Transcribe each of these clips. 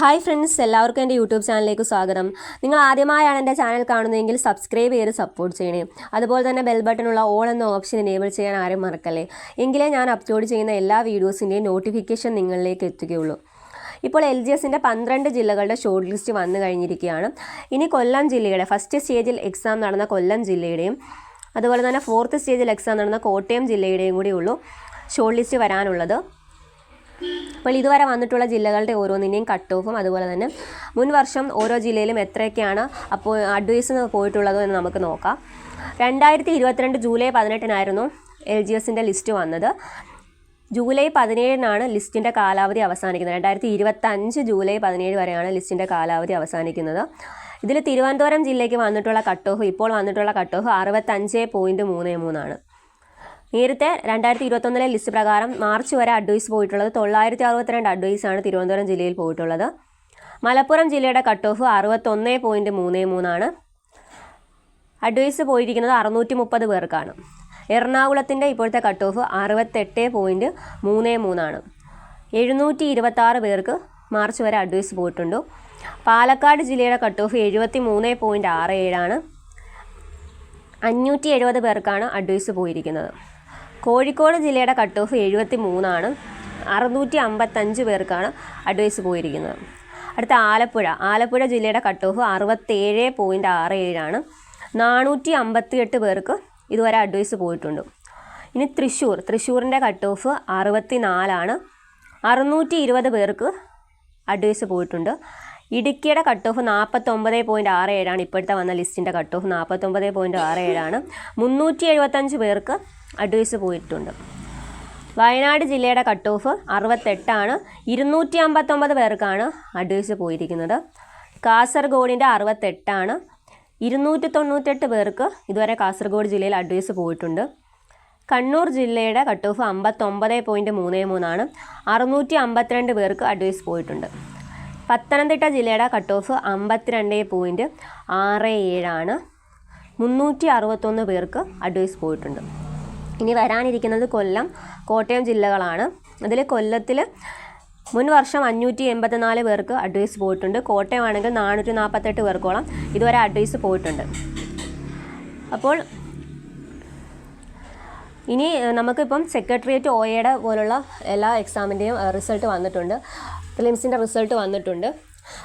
Hi friends എല്ലാവർക്കും എന്റെ YouTube ചാനലിലേക്ക് സ്വാഗതം. നിങ്ങൾ ആദ്യമായാണ് എന്റെ ചാനൽ കാണുന്നതെങ്കിൽ സബ്സ്ക്രൈബ് ചെയ്ത് സപ്പോർട്ട് ചെയ്യണേ. അതുപോലെ തന്നെ ബെൽ ബട്ടണുള്ള ഓൾ എന്ന ഓപ്ഷൻ എനേബിൾ ചെയ്യാൻ ആരും മറക്കല്ലേ. എങ്കിലേ ഞാൻ അപ്ലോഡ് ചെയ്യുന്ന എല്ലാ വീഡിയോസിന്റെയും നോട്ടിഫിക്കേഷൻ നിങ്ങളിലേക്ക് എത്തുകയുള്ളൂ. ഇപ്പോൾ എൽ ജി എസിന്റെ പന്ത്രണ്ട് ജില്ലകളുടെ ഷോർട്ട് ലിസ്റ്റ് വന്നു കഴിഞ്ഞിരിക്കുകയാണ്. ഇനി കൊല്ലം ജില്ലയുടെ ഫസ്റ്റ് സ്റ്റേജിൽ എക്സാം നടന്ന കൊല്ലം ജില്ലയുടെയും അതുപോലെ തന്നെ ഫോർത്ത് സ്റ്റേജിൽ എക്സാം നടന്ന കോട്ടയം ജില്ലയുടെയും കൂടി ഉള്ളൂ ഷോർട്ട് ലിസ്റ്റ് വരാനുള്ളത്. അപ്പോൾ ഇതുവരെ വന്നിട്ടുള്ള ജില്ലകളുടെ ഓരോന്നിന്റെയും കട്ട് ഓഫും അതുപോലെ തന്നെ മുൻ വർഷം ഓരോ ജില്ലയിലും എത്രയൊക്കെയാണ് അപ്പോൾ അഡ്വൈസ് പോയിട്ടുള്ളതോ എന്ന് നമുക്ക് നോക്കാം. രണ്ടായിരത്തി ഇരുപത്തിരണ്ട് ജൂലൈ പതിനെട്ടിനായിരുന്നു എൽ ജി എസിന്റെ ലിസ്റ്റ് വന്നത്. ജൂലൈ പതിനേഴിനാണ് ലിസ്റ്റിന്റെ കാലാവധി അവസാനിക്കുന്നത്. രണ്ടായിരത്തി ഇരുപത്തഞ്ച് ജൂലൈ പതിനേഴ് വരെയാണ് ലിസ്റ്റിന്റെ കാലാവധി അവസാനിക്കുന്നത്. ഇതിൽ തിരുവനന്തപുരം ജില്ലയ്ക്ക് വന്നിട്ടുള്ള കട്ട് ഓഫ് ഇപ്പോൾ വന്നിട്ടുള്ള കട്ട് ഓഫ് അറുപത്തഞ്ച് പോയിന്റ് മൂന്ന് മൂന്നാണ്. നേരത്തെ രണ്ടായിരത്തി ഇരുപത്തൊന്നിലെ ലിസ്റ്റ് പ്രകാരം മാർച്ച് വരെ അഡ്വൈസ് പോയിട്ടുള്ളത് തൊള്ളായിരത്തി അറുപത്തിരണ്ട് അഡ്വൈസാണ് തിരുവനന്തപുരം ജില്ലയിൽ പോയിട്ടുള്ളത്. മലപ്പുറം ജില്ലയുടെ കട്ട് ഓഫ് അറുപത്തൊന്ന് പോയിന്റ് മൂന്ന് മൂന്നാണ്. അഡ്വൈസ് പോയിരിക്കുന്നത് അറുന്നൂറ്റി മുപ്പത് പേർക്കാണ്. എറണാകുളത്തിന്റെ ഇപ്പോഴത്തെ കട്ട് ഓഫ് അറുപത്തെട്ട് പോയിന്റ് മൂന്ന് മൂന്നാണ്. എഴുന്നൂറ്റി ഇരുപത്താറ് പേർക്ക് മാർച്ച് വരെ അഡ്വൈസ് പോയിട്ടുണ്ട്. പാലക്കാട് ജില്ലയുടെ കട്ട് ഓഫ് എഴുപത്തി മൂന്ന് പോയിന്റ് ആറ് ഏഴാണ്. അഞ്ഞൂറ്റി എഴുപത് പേർക്കാണ് അഡ്വൈസ് പോയിരിക്കുന്നത്. കോഴിക്കോട് ജില്ലയുടെ കട്ട് ഓഫ് എഴുപത്തി മൂന്നാണ് അറുന്നൂറ്റി അമ്പത്തഞ്ച് പേർക്കാണ് അഡ്വൈസ് പോയിരിക്കുന്നത്. അടുത്ത ആലപ്പുഴ. ആലപ്പുഴ ജില്ലയുടെ കട്ട് ഓഫ് അറുപത്തേഴ് പോയിന്റ് ആറ് ഏഴാണ്. നാനൂറ്റി അമ്പത്തി എട്ട് പേർക്ക് ഇതുവരെ അഡ്വൈസ് പോയിട്ടുണ്ട്. ഇനി തൃശ്ശൂർ. തൃശ്ശൂരിന്റെ കട്ട് ഓഫ് അറുപത്തി നാലാണ് അറുന്നൂറ്റി ഇരുപത് പേർക്ക് അഡ്വൈസ് പോയിട്ടുണ്ട്. ഇടുക്കിയുടെ കട്ട് ഓഫ് നാൽപ്പത്തൊമ്പത് പോയിന്റ് ആറ് ഏഴാണ്. ഇപ്പോഴത്തെ വന്ന ലിസ്റ്റിന്റെ കട്ട് ഓഫ് നാൽപ്പത്തൊമ്പത് പോയിന്റ് ആറ് ഏഴാണ്. മുന്നൂറ്റി എഴുപത്തഞ്ച് പേർക്ക് അഡ്വൈസ് പോയിട്ടുണ്ട്. വയനാട് ജില്ലയുടെ കട്ട് ഓഫ് അറുപത്തെട്ടാണ്. ഇരുന്നൂറ്റി അമ്പത്തൊമ്പത് പേർക്കാണ് അഡ്വൈസ് പോയിരിക്കുന്നത്. കാസർഗോഡിന്റെ അറുപത്തെട്ടാണ്. ഇരുന്നൂറ്റി തൊണ്ണൂറ്റെട്ട് പേർക്ക് ഇതുവരെ കാസർഗോഡ് ജില്ലയിൽ അഡ്വൈസ് പോയിട്ടുണ്ട്. കണ്ണൂർ ജില്ലയുടെ കട്ട് ഓഫ് അമ്പത്തൊമ്പത് പോയിന്റ് മൂന്ന് മൂന്നാണ്. അറുന്നൂറ്റി അമ്പത്തിരണ്ട് പേർക്ക് അഡ്വൈസ് പോയിട്ടുണ്ട്. പത്തനംതിട്ട ജില്ലയുടെ കട്ട് ഓഫ് അമ്പത്തിരണ്ട് പോയിന്റ് ആറ് ഏഴാണ്. മുന്നൂറ്റി അറുപത്തൊന്ന് പേർക്ക് അഡ്വൈസ് പോയിട്ടുണ്ട്. ഇനി വരാനിരിക്കുന്നത് കൊല്ലം കോട്ടയം ജില്ലകളാണ്. അതിൽ കൊല്ലത്തിൽ മുൻ വർഷം അഞ്ഞൂറ്റി എൺപത്തിനാല് പേർക്ക് അഡ്വൈസ് പോയിട്ടുണ്ട്. കോട്ടയം ആണെങ്കിൽ നാനൂറ്റി നാൽപ്പത്തെട്ട് പേർക്കോളം ഇതുവരെ അഡ്വൈസ് പോയിട്ടുണ്ട്. അപ്പോൾ ഇനി നമുക്കിപ്പം സെക്രട്ടേറിയറ്റ് ഒ എയുടെ പോലുള്ള എല്ലാ എക്സാമിന്റെയും റിസൾട്ട് വന്നിട്ടുണ്ട്. ഫിലിംസിന്റെ റിസൾട്ട് വന്നിട്ടുണ്ട്.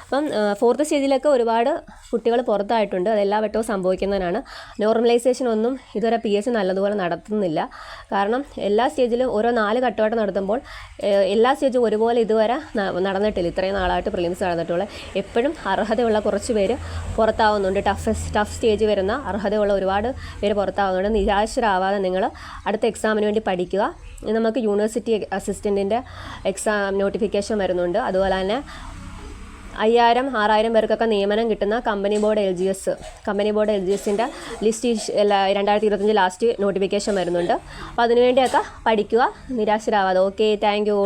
അപ്പം ഫോർത്ത് സ്റ്റേജിലൊക്കെ ഒരുപാട് കുട്ടികൾ പുറത്തായിട്ടുണ്ട്. അത് എല്ലാ വട്ടവും സംഭവിക്കുന്നതിനാണ് നോർമലൈസേഷൻ ഒന്നും ഇതുവരെ പി എസ് നല്ലതുപോലെ നടത്തുന്നില്ല. കാരണം എല്ലാ സ്റ്റേജിലും ഓരോ നാല് ഘട്ടമായിട്ട് നടത്തുമ്പോൾ എല്ലാ സ്റ്റേജും ഒരുപോലെ ഇതുവരെ നടന്നിട്ടില്ല. ഇത്രയും നാളായിട്ട് പ്രിലിംസ് നടന്നിട്ടുള്ള എപ്പോഴും അർഹതയുള്ള കുറച്ച് പേര് പുറത്താവുന്നുണ്ട്. ടഫ് ടഫ് സ്റ്റേജ് വരുന്ന അർഹതയുള്ള ഒരുപാട് പേര് പുറത്താവുന്നുണ്ട്. നിരാശരാവാതെ നിങ്ങൾ അടുത്ത എക്സാമിന് വേണ്ടി പഠിക്കുക. നമുക്ക് യൂണിവേഴ്സിറ്റി അസിസ്റ്റന്റിന്റെ എക്സാം നോട്ടിഫിക്കേഷൻ വരുന്നുണ്ട്. അതുപോലെ തന്നെ അയ്യായിരം ആറായിരം പേർക്കൊക്കെ നിയമനം കിട്ടുന്ന company board L G S company board L G എസിന്റെ ലിസ്റ്റ് രണ്ടായിരത്തി ഇരുപത്തഞ്ച് ലാസ്റ്റ് നോട്ടിഫിക്കേഷൻ വരുന്നുണ്ട്. അപ്പോൾ അതിനുവേണ്ടിയൊക്കെ പഠിക്കുക നിരാശരാവാതെ. Okay thank you